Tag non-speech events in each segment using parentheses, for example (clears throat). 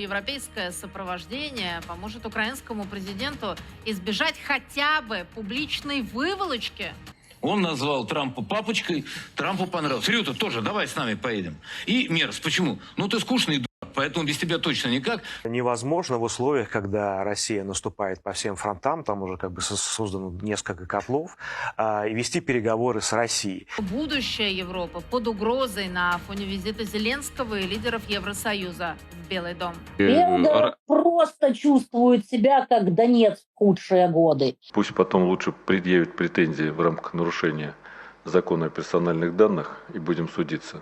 Европейское сопровождение поможет украинскому президенту избежать хотя бы публичной выволочки. Он назвал Трампа папочкой, Трампу понравилось. Рюта, тоже давай с нами поедем. И Мерс, почему? Ну ты скучный дурак, поэтому без тебя точно никак. невозможно в условиях, когда Россия наступает по всем фронтам, там уже как бы со- создано несколько котлов, а, вести переговоры с Россией. Будущее Европы под угрозой на фоне визита Зеленского и лидеров Евросоюза Белый дом. Белгород просто чувствует себя как Донецк в худшие годы. Пусть потом лучше предъявит претензии в рамках нарушения закона о персональных данных и будем судиться.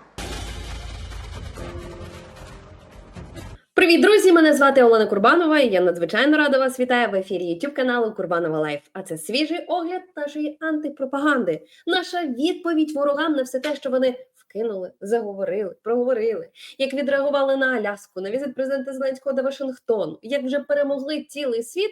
Привіт, друзі! Мене звати Олена Курбанова. і Я надзвичайно рада вас вітаю в ефірі YouTube каналу Курбанова Лайф. А це свіжий огляд нашої антипропаганди, наша відповідь ворогам на все те, що вони вкинули, заговорили, проговорили, як відреагували на Аляску, на візит президента Зеленського до Вашингтону, як вже перемогли цілий світ.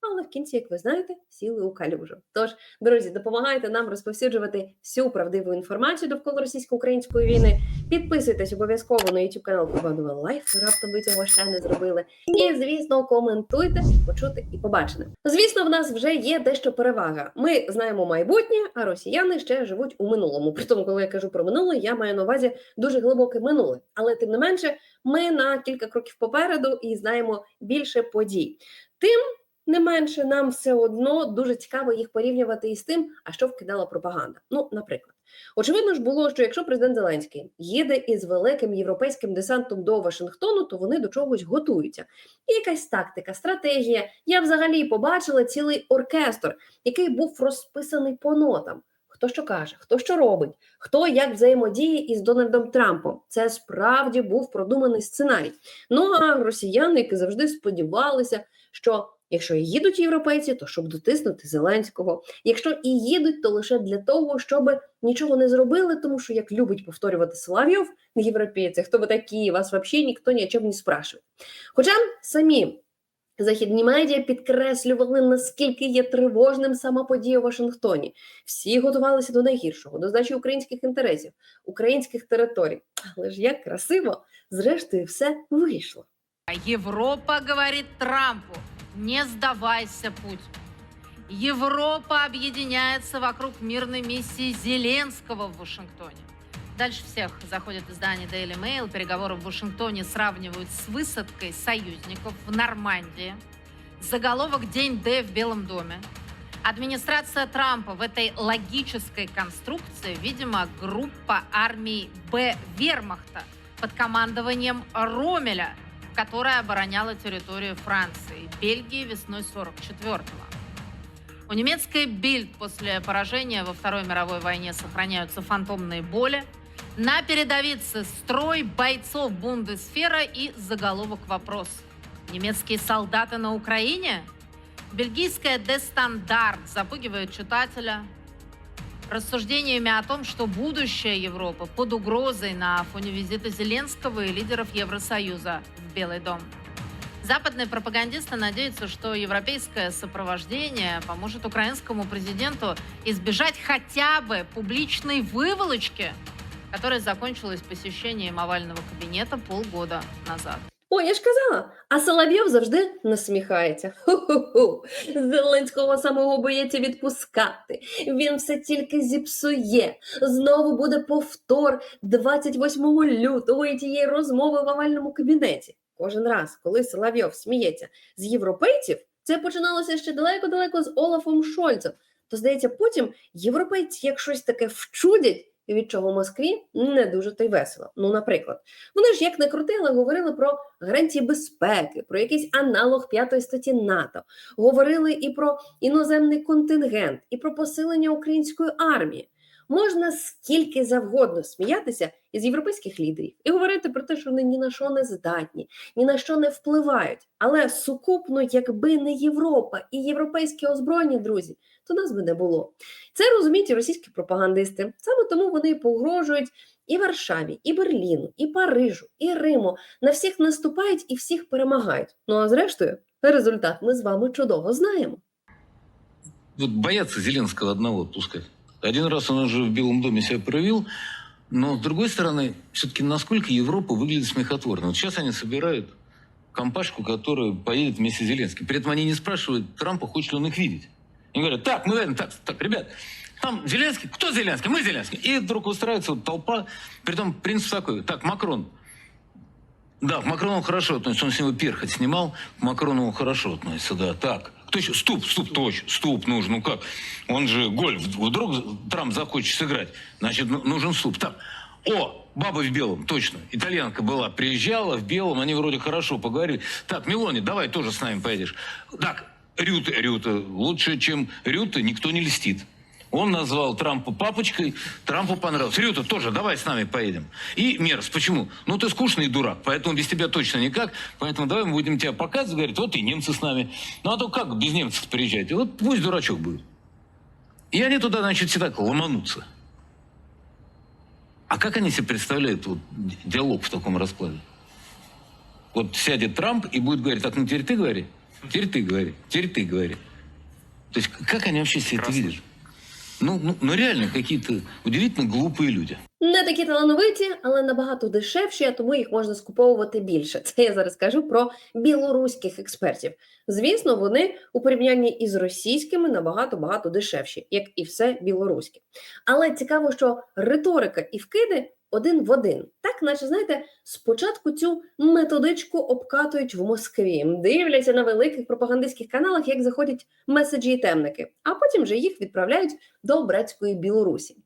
Але в кінці, як ви знаєте, сіли у калюжу. Тож, друзі, допомагайте нам розповсюджувати всю правдиву інформацію довкола російсько-української війни. Підписуйтесь обов'язково на YouTube канал Курбанова Лайф, раптом ви цього ще не зробили. І, звісно, коментуйте, почути і побачене. Звісно, в нас вже є дещо перевага. Ми знаємо майбутнє, а росіяни ще живуть у минулому. При тому, коли я кажу про минуле, я маю на увазі дуже глибоке минуле. Але тим не менше, ми на кілька кроків попереду і знаємо більше подій. Тим не менше, нам все одно дуже цікаво їх порівнювати із тим, а що вкидала пропаганда. Ну, наприклад, очевидно ж було, що якщо президент Зеленський їде із великим європейським десантом до Вашингтону, то вони до чогось готуються. І якась тактика, стратегія. Я взагалі побачила цілий оркестр, який був розписаний по нотам. Хто що каже, хто що робить, хто як взаємодіє із Дональдом Трампом. Це справді був продуманий сценарій. Ну а росіяни, які завжди сподівалися, що якщо і їдуть європейці, то щоб дотиснути Зеленського. Якщо і їдуть, то лише для того, щоб нічого не зробили, тому що як любить повторювати Соловйов, європейці, хто ви такі, вас взагалі ніхто ні о чому не спрашує. Хоча самі західні медіа підкреслювали, наскільки є тривожним сама подія у Вашингтоні. Всі готувалися до найгіршого, до здачі українських інтересів, українських територій. Але ж як красиво, зрештою, все вийшло. А Европа говорит Трампу, не сдавайся, Путин. Европа объединяется вокруг мирной миссии Зеленского в Вашингтоне. Дальше всех заходит издание Daily Mail. Переговоры в Вашингтоне сравнивают с высадкой союзников в Нормандии. Заголовок «День Д в Белом доме». Администрация Трампа в этой логической конструкции, видимо, группа армий Б Вермахта под командованием Ромеля, которая обороняла территорию Франции Бельгии весной 44-го. У немецкой Бильд после поражения во Второй мировой войне сохраняются фантомные боли. На передовице строй бойцов Бундесфера и заголовок вопрос. Немецкие солдаты на Украине? Бельгийская Де Стандарт запугивает читателя рассуждениями о том, что будущее Европы под угрозой на фоне визита Зеленского и лидеров Евросоюза в Белый дом. Западные пропагандисты надеются, что европейское сопровождение поможет украинскому президенту избежать хотя бы публичной выволочки, которая закончилась посещением овального кабинета полгода назад. О, я ж казала, а Соловйов завжди насміхається. Ху-ху-ху. Зеленського самого боїться відпускати. Він все тільки зіпсує. Знову буде повтор 28 лютого і тієї розмови в овальному кабінеті. Кожен раз, коли Соловйов сміється з європейців, це починалося ще далеко-далеко з Олафом Шольцем. То здається, потім європейці як щось таке вчудять, від чого Москві не дуже то й весело. Ну, наприклад, вони ж як не крутили, говорили про гарантії безпеки, про якийсь аналог п'ятої статті НАТО, говорили і про іноземний контингент, і про посилення української армії. Можна скільки завгодно сміятися із європейських лідерів і говорити про те, що вони ні на що не здатні, ні на що не впливають. Але сукупно, якби не Європа і європейське озброєння, друзі, то нас би не було. Це розуміють і російські пропагандисти. Саме тому вони погрожують і Варшаві, і Берліну, і Парижу, і Риму. На всіх наступають і всіх перемагають. Ну а зрештою, результат ми з вами чудово знаємо. Вот боятся Зеленского одного отпускать. Один раз он уже в Белом доме себя проявил, но с другой стороны, все-таки насколько Европа выглядит смехотворно. Вот сейчас они собирают компашку, которая поедет вместе с Зеленским. При этом они не спрашивают Трампа, хочет ли он их видеть. Они говорят, так, наверное, так, так, ребят, там Зеленский, кто Зеленский? Мы Зеленский. И вдруг устраивается вот толпа, притом принцип такой, так, Макрон, да, к Макрону хорошо относится, он с него перхоть снимал, к Макрону хорошо относится, да, так. Кто еще? Ступ, ступ, точно, ступ нужен, ну как? Он же гольф, вдруг Трамп захочет сыграть, значит, ну- нужен ступ. Так, о, баба в белом, точно. Итальянка была, приезжала в белом, они вроде хорошо поговорили. Так, Мелони, давай тоже с нами поедешь. Так, Рюта, Рюта, лучше, чем Рюта, никто не льстит. Он назвал Трампа папочкой, Трампу понравилось. Рюта, тоже, давай с нами поедем. И Мерс, почему? Ну, ты скучный дурак, поэтому без тебя точно никак. Поэтому давай мы будем тебя показывать. Говорит, вот и немцы с нами. Ну, а то как без немцев приезжать? Вот пусть дурачок будет. И они туда, значит, все так ломанутся. А как они себе представляют вот, ди- диалог в таком раскладе? Вот сядет Трамп и будет говорить, так, ну теперь ты говори, теперь ты говори, теперь ты говори. То есть как они вообще себе это видят? Ну, ну, ну реально какие-то удивительно глупые люди. Не такі талановиті, але набагато дешевші, а тому їх можна скуповувати більше. Це я зараз кажу про білоруських експертів. Звісно, вони у порівнянні із російськими набагато багато дешевші, як і все білоруське. Але цікаво, що риторика і вкиди один в один. Так, наче знаєте, спочатку цю методичку обкатують в Москві, дивляться на великих пропагандистських каналах, як заходять меседжі і темники, а потім вже їх відправляють до братської Білорусі.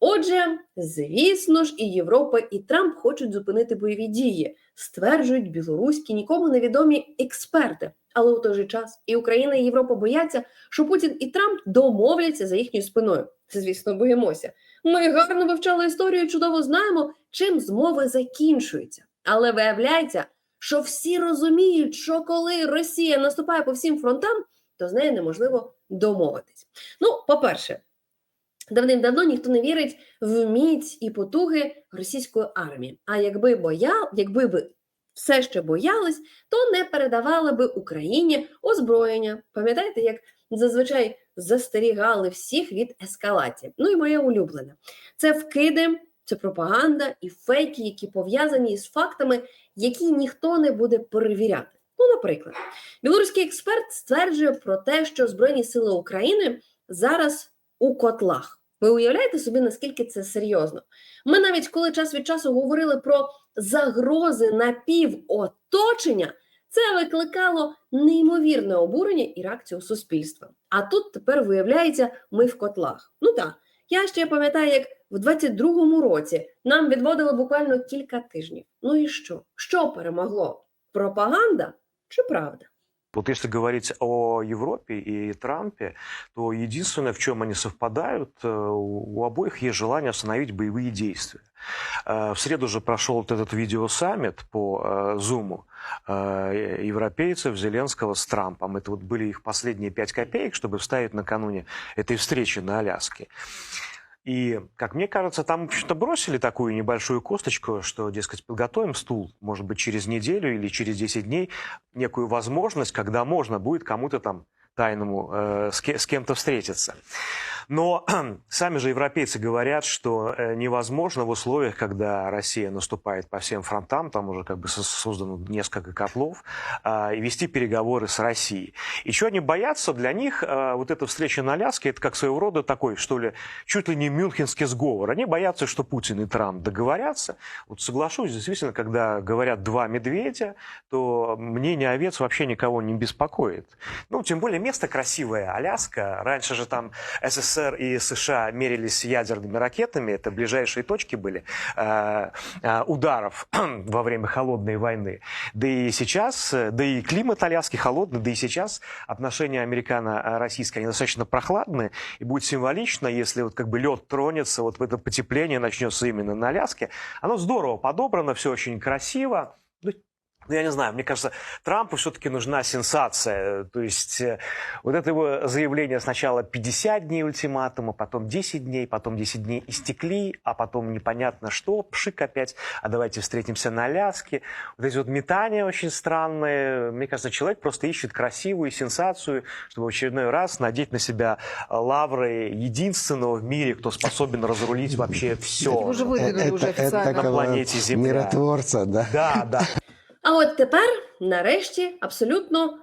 Отже, звісно ж, і Європа, і Трамп хочуть зупинити бойові дії, стверджують білоруські нікому невідомі експерти. Але у той же час і Україна, і Європа бояться, що Путін і Трамп домовляться за їхньою спиною. Звісно, боїмося. Ми гарно вивчали історію, чудово знаємо, чим змови закінчуються. Але виявляється, що всі розуміють, що коли Росія наступає по всім фронтам, то з нею неможливо домовитись. Ну, по-перше, давним-давно ніхто не вірить в міць і потуги російської армії. А якби боя, якби би все ще боялись, то не передавали би Україні озброєння. Пам'ятаєте, як зазвичай застерігали всіх від ескалації? Ну і моє улюблене це вкиди, це пропаганда і фейки, які пов'язані із фактами, які ніхто не буде перевіряти. Ну, наприклад, білоруський експерт стверджує про те, що Збройні сили України зараз у котлах. Ви уявляєте собі, наскільки це серйозно? Ми навіть коли час від часу говорили про загрози напівоточення, це викликало неймовірне обурення і реакцію суспільства. А тут тепер виявляється, ми в котлах. Ну так, я ще пам'ятаю, як в 22-му році нам відводили буквально кілька тижнів. Ну і що? Що перемогло? Пропаганда чи правда? Вот если говорить о Европе и Трампе, то единственное, в чем они совпадают, э, у обоих есть желание остановить боевые действия. Э, В среду же прошел вот этот видеосаммит по э, Зуму европейцев Зеленского с Трампом. Это вот были их последние пять копеек, чтобы вставить накануне этой встречи на Аляске. И, как мне кажется, там, в общем-то, бросили такую небольшую косточку, что, дескать, подготовим стул, может быть, через неделю или через 10 дней, некую возможность, когда можно будет кому-то там тайному э, с, ке- с кем-то встретиться. Но (clears throat) сами же европейцы говорят, что э, невозможно в условиях, когда Россия наступает по всем фронтам, там уже как бы со- создано несколько котлов, а, вести переговоры с Россией. И чего они боятся, для них а, вот эта встреча на Аляске, это как своего рода такой, что ли, чуть ли не мюнхенский сговор. Они боятся, что Путин и Трамп договорятся. Вот соглашусь, действительно, когда говорят два медведя, то мнение овец вообще никого не беспокоит. Ну, тем более место красивое, Аляска. Раньше же там СССР и США мерились ядерными ракетами, это ближайшие точки были э, э, ударов (clears throat) во время холодной войны. Да и сейчас, э, да и климат Аляски холодный, да и сейчас отношения американо-российские, они достаточно прохладные, и будет символично, если вот как бы лед тронется, вот это потепление начнется именно на Аляске. Оно здорово подобрано, все очень красиво. Ну, я не знаю, мне кажется, Трампу все-таки нужна сенсация. То есть э, вот это его заявление сначала 50 дней ультиматума, потом 10 дней, потом 10 дней истекли, а потом непонятно что, пшик опять, а давайте встретимся на Аляске. Вот эти вот метания очень странные. Мне кажется, человек просто ищет красивую сенсацию, чтобы в очередной раз надеть на себя лавры единственного в мире, кто способен разрулить вообще все. Это уже выдвинули уже официально. На планете Земля. Миротворца, да. Да, да. А от тепер, нарешті, абсолютно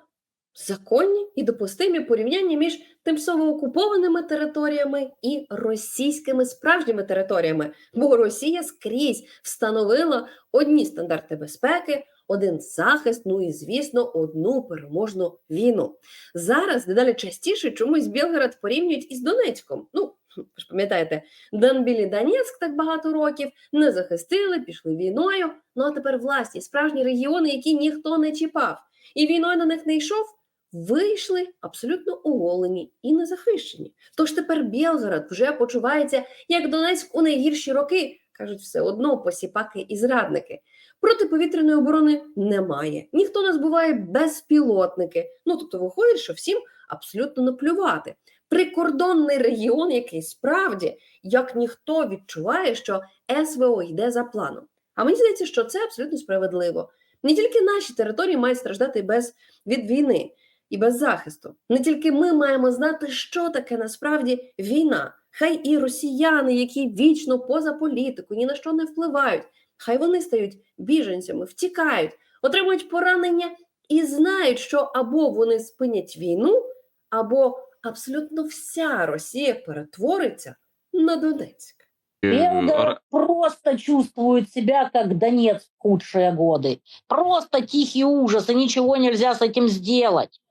законні і допустимі порівняння між тимчасово окупованими територіями і російськими справжніми територіями, бо Росія скрізь встановила одні стандарти безпеки, один захист, ну і звісно, одну переможну війну. Зараз дедалі частіше чомусь Білгород порівнюють із Донецьком. Ну, ж пам'ятаєте, Донбілі Донецьк так багато років не захистили, пішли війною. Ну а тепер власні справжні регіони, які ніхто не чіпав, і війною на них не йшов. Вийшли абсолютно оголені і незахищені. Тож тепер Білгород вже почувається як Донецьк у найгірші роки, кажуть все одно посіпаки і зрадники. Протиповітряної оборони немає. Ніхто не збиває безпілотники. Ну тобто, виходить, що всім абсолютно наплювати. Прикордонний регіон, який справді як ніхто відчуває, що СВО йде за планом. А мені здається, що це абсолютно справедливо. Не тільки наші території мають страждати без від війни і без захисту. Не тільки ми маємо знати, що таке насправді війна. Хай і росіяни, які вічно поза політику, ні на що не впливають, хай вони стають біженцями, втікають, отримують поранення і знають, що або вони спинять війну, або абсолютно вся Росія перетвориться на Донецьк. Белгород просто чувствует себя как Донец в худшие годы. Просто тихий ужас, и ничего нельзя с этим сделать.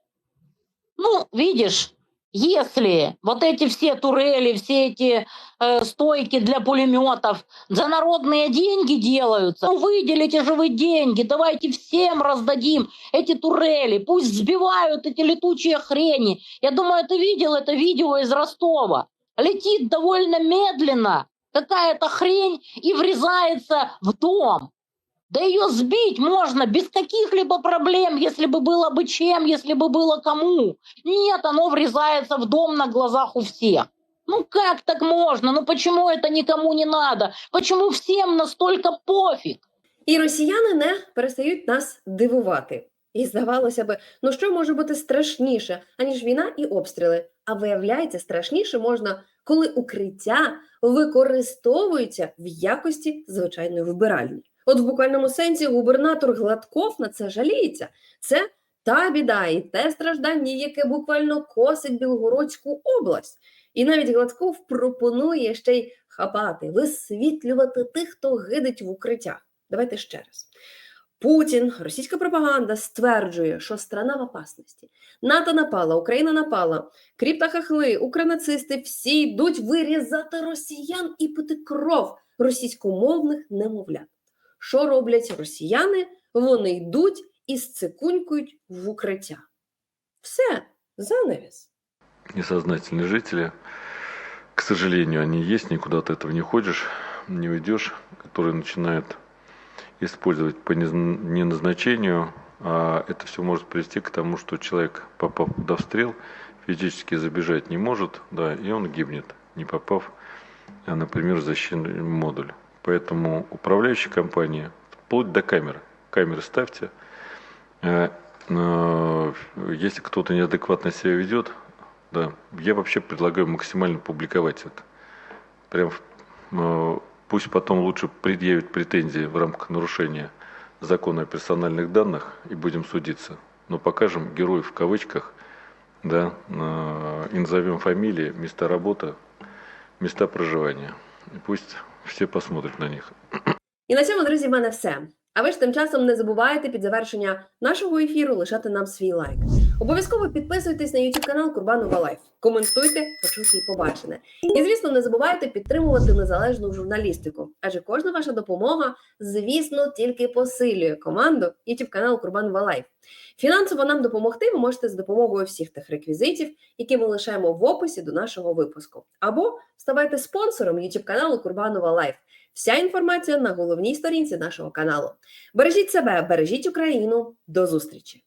Ну, видишь, если вот эти все турели, все эти э, стойки для пулеметов за народные деньги делаются, ну выделите же вы деньги, давайте всем раздадим эти турели, пусть сбивают эти летучие хрени. Я думаю, ты видел это видео из Ростова. Летит довольно медленно какая-то хрень и врезается в дом. Да ее сбить можно без каких-либо проблем, если бы было бы чем, если бы было кому. Нет, оно врезается в дом на глазах у всех. Ну как так можно? Ну почему это никому не надо? Почему всем настолько пофиг? І росіяни не перестають нас дивувати. І здавалося би, ну що може бути страшніше, аніж війна і обстріли? А виявляється, страшніше можна, коли укриття використовуються в якості звичайної вбиральні. От в буквальному сенсі губернатор Гладков на це жаліється. Це та біда і те страждання, яке буквально косить Білгородську область. І навіть Гладков пропонує ще й хапати, висвітлювати тих, хто гидить в укриттях. Давайте ще раз. Путін, російська пропаганда стверджує, що страна в опасності. НАТО напала, Україна напала, кріптахахли, укранацисти всі йдуть вирізати росіян і пити кров російськомовних немовлят. Що роблять росіяни? Вони йдуть і сцикунькують в укриття. Все, занавіс. Несознательные жители, к сожалению, они есть, никуда от этого не ходишь, не уйдешь, которые начинают использовать по нез- неназначению, а это все может привести к тому, что человек, попав под обстрел, физически забежать не может, да, и он гибнет, не попав, а, например, в защитный модуль. Поэтому управляющие компании, вплоть до камеры, камеры ставьте, Э, э, если кто-то неадекватно себя ведет, да, я вообще предлагаю максимально публиковать это. Прям э, пусть потом лучше предъявят претензии в рамках нарушения закона о персональных данных и будем судиться. Но покажем героев в кавычках, да, и назовем фамилии, места работы, места проживания. И пусть все посмотрят на них. І на цьому, друзі, в мене все. А ви ж тим часом не забувайте під завершення нашого ефіру лишати нам свій лайк. Обов'язково підписуйтесь на YouTube канал Курбанова Лайф. Коментуйте, почуйте і побачене. І звісно, не забувайте підтримувати незалежну журналістику, адже кожна ваша допомога, звісно, тільки посилює команду YouTube канал Курбанова Лайф. Фінансово нам допомогти ви можете за допомогою всіх тих реквізитів, які ми лишаємо в описі до нашого випуску. Або ставайте спонсором YouTube каналу Курбанова Лайф. Вся інформація на головній сторінці нашого каналу. Бережіть себе, бережіть Україну. До зустрічі!